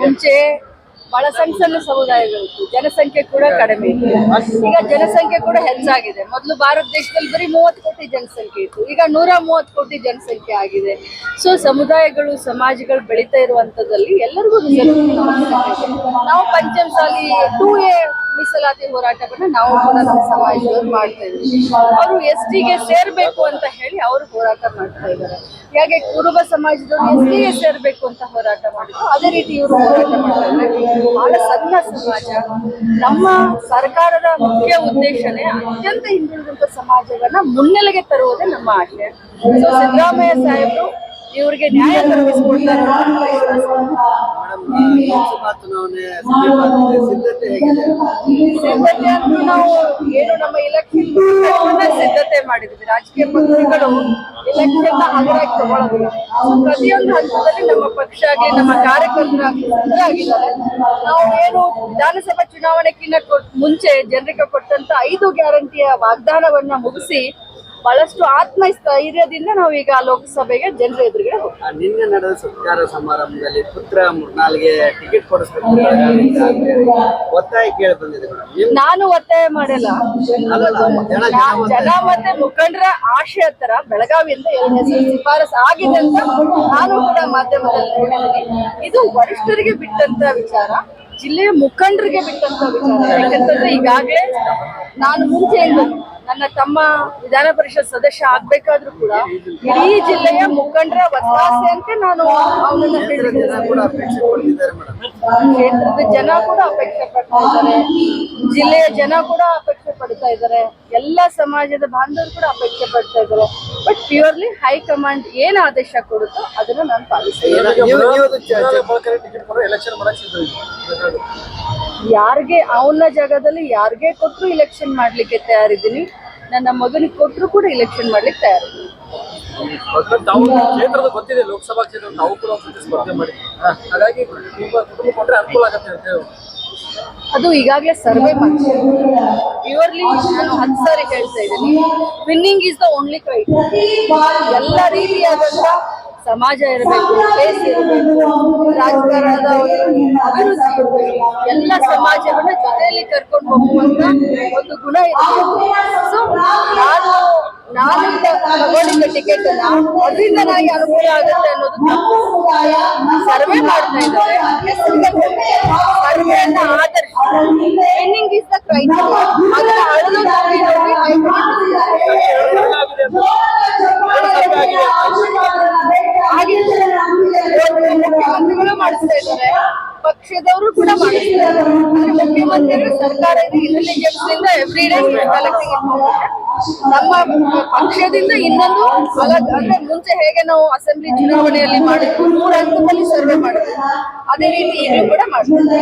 ಮುಂಚೆ ಬಹಳ ಸಣ್ಣ ಸಣ್ಣ ಸಮುದಾಯಗಳಿತ್ತು ಜನಸಂಖ್ಯೆ ಕೂಡ ಕಡಿಮೆ ಇತ್ತು. ಈಗ ಜನಸಂಖ್ಯೆ ಕೂಡ ಹೆಚ್ಚಾಗಿದೆ. ಮೊದಲು ಭಾರತ ದೇಶದಲ್ಲಿ ಬರೀ ಮೂವತ್ತು ಕೋಟಿ ಜನಸಂಖ್ಯೆ ಇತ್ತು. ಈಗ ನೂರ ಮೂವತ್ತು ಕೋಟಿ ಜನಸಂಖ್ಯೆ ಆಗಿದೆ. ಸೊ ಸಮುದಾಯಗಳು, ಸಮಾಜಗಳು ಬೆಳೀತಾ ಇರುವಂತದಲ್ಲಿ ಎಲ್ಲರಿಗೂ. ನಾವು ಪಂಚಮಸಾಲಿ ಟೂ ಎ ಮೀಸಲಾತಿ ಹೋರಾಟವನ್ನ ನಾವು ಕೂಡ ನಮ್ಮ ಸಮಾಜದವರು ಮಾಡ್ತಾ ಇದ್ದೀವಿ. ಅವರು ಎಸ್ ಟಿಗೆ ಸೇರ್ಬೇಕು ಅಂತ ಹೇಳಿ ಅವರು ಹೋರಾಟ ಮಾಡ್ತಾ ಇದ್ದಾರೆ. ಯಾಕೆ ಕುರುಬ ಸಮಾಜದವರು ಎಸ್ ಟಿಗೆ ಸೇರ್ಬೇಕು ಅಂತ ಹೋರಾಟ ಮಾಡಿದ್ರು. ಅದೇ ರೀತಿ ಇವರು ಹೋರಾಟ ಮಾಡ್ತಾರೆ. ಬಹಳ ಸಣ್ಣ ಸಮಾಜ. ನಮ್ಮ ಸರ್ಕಾರದ ಮುಖ್ಯ ಉದ್ದೇಶನೇ ಅತ್ಯಂತ ಹಿಂದುಳಿದಂತ ಸಮಾಜವನ್ನ ಮುನ್ನೆಲೆಗೆ ತರುವುದೇ ನಮ್ಮ ಆಶಯ ಸೊ ಸಿದ್ದರಾಮಯ್ಯ ಸಾಹೇಬರು ಇವರಿಗೆ ನ್ಯಾಯ ತಲುಪಿಸಿಕೊಡ್ತಾರೆ. ಲೋಕಸಭಾ ಸಿದ್ಧತೆ ನಾವು ಏನು ನಮ್ಮ ಇಲೆಕ್ಷನ್ ಸಿದ್ಧತೆ ಮಾಡಿದ್ವಿ. ರಾಜಕೀಯ ಪಕ್ಷಗಳು ಇಲೆಕ್ಷನ್ನ ಹಗುರಾಗಿ ತಗೊಳ್ಳೋದಿಲ್ಲ. ಪ್ರತಿಯೊಂದು ಹಂತದಲ್ಲಿ ನಮ್ಮ ಪಕ್ಷ ಆಗಲಿ, ನಮ್ಮ ಕಾರ್ಯಕರ್ತರಾಗಿ ನಾವು ಏನು ವಿಧಾನಸಭಾ ಚುನಾವಣೆಗಿನ್ನ ಮುಂಚೆ ಜನರಿಗೆ ಕೊಟ್ಟಂತ ಐದು ಗ್ಯಾರಂಟಿಯ ವಾಗ್ದಾನವನ್ನ ಮುಗಿಸಿ ಬಹಳಷ್ಟು ಆತ್ಮಸ್ಥೈರ್ಯದಿಂದ ನಾವು ಈಗ ಲೋಕಸಭೆಗೆ ಜನರ ಎದುರುಗಡೆ ಹೋಗ್ತೀವಿ. ಆ, ನಿನ್ನೆ ನಡೆದ ಸತ್ಕಾರ ಸಮಾರಂಭದಲ್ಲಿ ಪುತ್ರ ಮೂರ್ನಾಲ್ಗೆ ಟಿಕೆಟ್ ಕೊಡಿಸ್ಬೇಕು ಒತ್ತಾಯ ಕೇಳಿ ಬಂದಿದೆ ನಾನು ಒತ್ತಾಯ ಮಾಡಲ್ಲ. ಜನ ಮತ್ತೆ ಮುಖಂಡರ ಆಶಯ ತರ ಬೆಳಗಾವಿಯಿಂದ ಹೆಸರು ಶಿಫಾರಸ್ ಆಗಿದೆ ಅಂತ ನಾನು ಕೂಡ ಮಾಧ್ಯಮದಲ್ಲಿ ನೋಡಿದ್ದೀನಿ ಇದು ವರಿಷ್ಠರಿಗೆ ಬಿಟ್ಟಂತ ವಿಚಾರ ಜಿಲ್ಲೆಯ ಮುಖಂಡರಿಗೆ ಬಿಟ್ಟಂತ ವಿಚಾರ. ಯಾಕಂತಂದ್ರೆ ಈಗಾಗಲೇ ನಾನು ಮುಂಚೆ ಹೇಳಿದ್ದು. ನನ್ನ ತಮ್ಮ ವಿಧಾನ ಪರಿಷತ್ ಸದಸ್ಯ ಆಗ್ಬೇಕಾದ್ರೂ ಕೂಡ ಇಡೀ ಜಿಲ್ಲೆಯ ಮುಖಂಡರ ಒತ್ತಾಸೆಯಂತೆ ನಾನು ಅವನನ್ನ ಕ್ಷೇತ್ರದ ಜನ ಕೂಡ ಅಪೇಕ್ಷೆ ಪಡ್ತಾ ಇದ್ದಾರೆ. ಜಿಲ್ಲೆಯ ಜನ ಕೂಡ ಅಪೇಕ್ಷೆ ಪಡ್ತಾ ಇದ್ದಾರೆ. ಎಲ್ಲ ಸಮಾಜದ ಬಾಂಧವರು ಕೂಡ ಅಪೇಕ್ಷೆ ಪಡ್ತಾ ಇದ್ದಾರೆ. ಬಟ್ ಪ್ಯೂರ್ಲಿ ಹೈಕಮಾಂಡ್ ಏನ್ ಆದೇಶ ಕೊಡುತ್ತೋ ಅದನ್ನ ನಾನು ಪಾಲಿಸ್ತೀನಿ. ಯಾರಿಗೆ ಅವನ ಜಾಗದಲ್ಲಿ ಯಾರಿಗೆ ಕೊಟ್ಟರು ಇಲೆಕ್ಷನ್ ಮಾಡ್ಲಿಕ್ಕೆ ತಯಾರಿದ್ದೀನಿ. ನನ್ನ ಮಗನಿಗೆ ಕೊಟ್ಟರು ಕೂಡ ಇಲೆಕ್ಷನ್ ಮಾಡ್ಲಿಕ್ಕೆ ತಾವು ಕ್ಷೇತ್ರದ ಗೊತ್ತಿದೆ ಲೋಕಸಭಾ ಕ್ಷೇತ್ರ ತಾವು ಕೂಡ ಒಂದ್ಸತಿ ಸ್ಪರ್ಧೆ ಮಾಡಿ. ಹಾಗಾಗಿ ನಿಮ್ಮ ಕುಟುಂಬ ಕೊಟ್ರೆ ಅನುಕೂಲ ಆಗುತ್ತೆ ಅಂತ ಅದು ಈಗಾಗಲೇ ಸರ್ವೆ ಮಾಡಿ. ಪ್ಯೂರ್ಲಿ ನಾನು ಹತ್ತು ಸಾರಿ ಹೇಳ್ತಾ ಇದ್ದೀನಿ. ವಿನ್ನಿಂಗ್ ಇಸ್ ದ ಓನ್ಲಿ ಕ್ರೈಟ್ ಎಲ್ಲ ರೀತಿಯಾದಂತಹ ಸಮಾಜ ಇರಬೇಕು ಪ್ಲೇಸ್ ಇರಬೇಕು ರಾಜಕಾರಣದ ಒಂದು ಅಭಿವೃದ್ಧಿ ಇರಬೇಕು ಎಲ್ಲ ಸಮಾಜವನ್ನ ಜೊತೆಯಲ್ಲಿ ಕರ್ಕೊಂಡು ಹೋಗುವಂತ ಒಂದು ಗುಣ ಇರಬೇಕು. ನಾನು ನಾನು ತಗೊಂಡಿದ್ದ ಟಿಕೆಟ್ ಅನ್ನ ಅದರಿಂದ ನನಗೆ ಅನುಕೂಲ ಆಗುತ್ತೆ ಅನ್ನೋದು ಸರ್ವೆ ಮಾಡ್ತಾ ಇದ್ದಾರೆ ಸರ್ವೆಯನ್ನ ಆಧರಿಸಿ ವಿನ್ನಿಂಗ್ ಇಸ್ ದ ಕ್ರೈಟೀರಿಯಾ ಅದನ್ನ ಅಳಲು ಮಾಡಿಸ್ತಾ ಇದ್ದಾರೆ ಪಕ್ಷದವರು ಕೂಡ ಅಂದ್ರೆ ಮುಖ್ಯಮಂತ್ರಿಗಳು ಸರ್ಕಾರ ಇಂಟೆಲಿಜೆನ್ಸ್ ಎವ್ರಿ ಡೇ ಕಲೆಕ್ಟಿಂಗ್ ನಮ್ಮ ಪಕ್ಷದಿಂದ ಇನ್ನೊಂದು ಅಲಗ್ ಅಂದ್ರೆ ಮುಂಚೆ ಹೇಗೆ ನಾವು ಅಸೆಂಬ್ಲಿ ಚುನಾವಣೆಯಲ್ಲಿ ಮಾಡಿದ್ವಿ ಮೂರು ಹಂತದಲ್ಲಿ ಸರ್ವೆ ಮಾಡಿದ್ವಿ. ಅದೇ ರೀತಿ ಈಗಲೂ ಕೂಡ ಮಾಡ್ತೀವಿ.